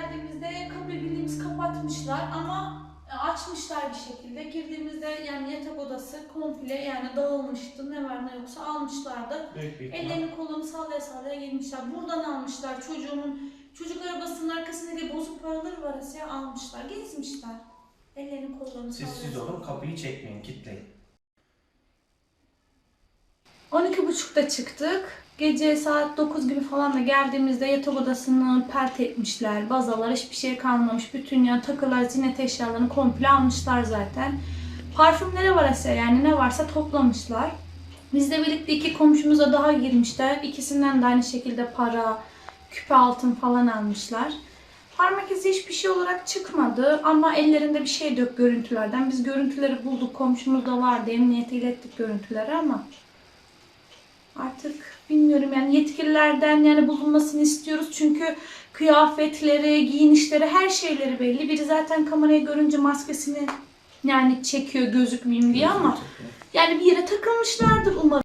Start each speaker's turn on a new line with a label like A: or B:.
A: geldiğimizde kapıyı bildiğimiz kapatmışlar ama açmışlar bir şekilde. Girdiğimizde yani yatak odası komple yani dağılmıştı. Ne var ne yoksa almışlardı. Ellerini kolunu sallaya sallaya girmişler. Buradan almışlar çocuğumun. Çocuk arabasının arkasında diye bozuk paraları var Asya almışlar. Gezmişler. Ellerini kollarını
B: Siz siz
A: sallaya.
B: olun kapıyı çekmeyin, kilitleyin.
A: 12.30'da çıktık. Gece saat 9 gibi falan da geldiğimizde yatak odasını pert etmişler. Bazalar hiçbir şey kalmamış. Bütün ya takılar, zinet eşyalarını komple almışlar zaten. Parfümleri var Asya yani ne varsa toplamışlar. Bizle birlikte iki komşumuza daha girmişler. İkisinden de aynı şekilde para, küpe altın falan almışlar. Parmak izi hiçbir şey olarak çıkmadı ama ellerinde bir şey yok görüntülerden. Biz görüntüleri bulduk. Komşumuz da vardı. Emniyete ilettik görüntüleri ama bilmiyorum yani yetkililerden yani bulunmasını istiyoruz çünkü kıyafetleri, giyinişleri her şeyleri belli. Biri zaten kamerayı görünce maskesini yani çekiyor gözükmeyeyim diye ama yani bir yere takılmışlardır umarım.